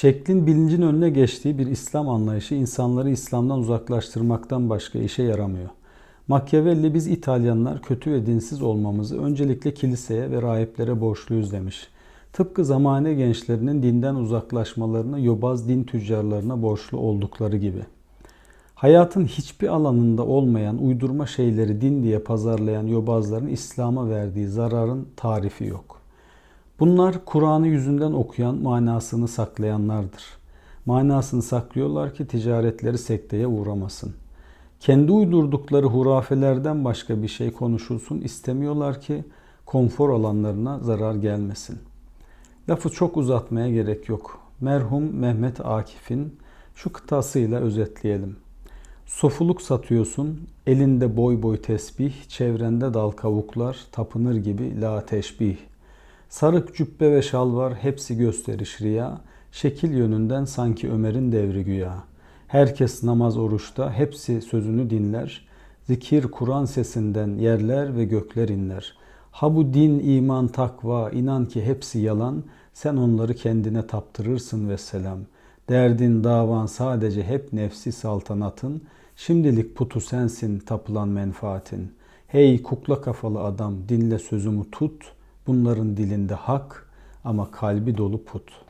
Şeklin bilincin önüne geçtiği bir İslam anlayışı insanları İslam'dan uzaklaştırmaktan başka işe yaramıyor. Machiavelli biz İtalyanlar kötü ve dinsiz olmamızı öncelikle kiliseye ve rahiplere borçluyuz demiş. Tıpkı zamane gençlerinin dinden uzaklaşmalarını yobaz din tüccarlarına borçlu oldukları gibi. Hayatın hiçbir alanında olmayan uydurma şeyleri din diye pazarlayan yobazların İslam'a verdiği zararın tarifi yok. Bunlar Kur'an'ı yüzünden okuyan manasını saklayanlardır. Manasını saklıyorlar ki ticaretleri sekteye uğramasın. Kendi uydurdukları hurafelerden başka bir şey konuşulsun istemiyorlar ki konfor alanlarına zarar gelmesin. Lafı çok uzatmaya gerek yok. Merhum Mehmet Akif'in şu kıtasıyla özetleyelim. Sofuluk satıyorsun, elinde boy boy tesbih, çevrende dal kavuklar, tapınır gibi la teşbih. Sarık cübbe ve şal var, hepsi gösteriş riya, şekil yönünden sanki Ömer'in devri güya. Herkes namaz oruçta, hepsi sözünü dinler, zikir Kur'an sesinden yerler ve gökler inler. Ha bu din, iman, takva, inan ki hepsi yalan, sen onları kendine taptırırsın ve selam. Derdin, davan sadece hep nefsi saltanatın, şimdilik putu sensin tapılan menfaatin. Hey kukla kafalı adam dinle sözümü tut, bunların dilinde hak ama kalbi dolu put.''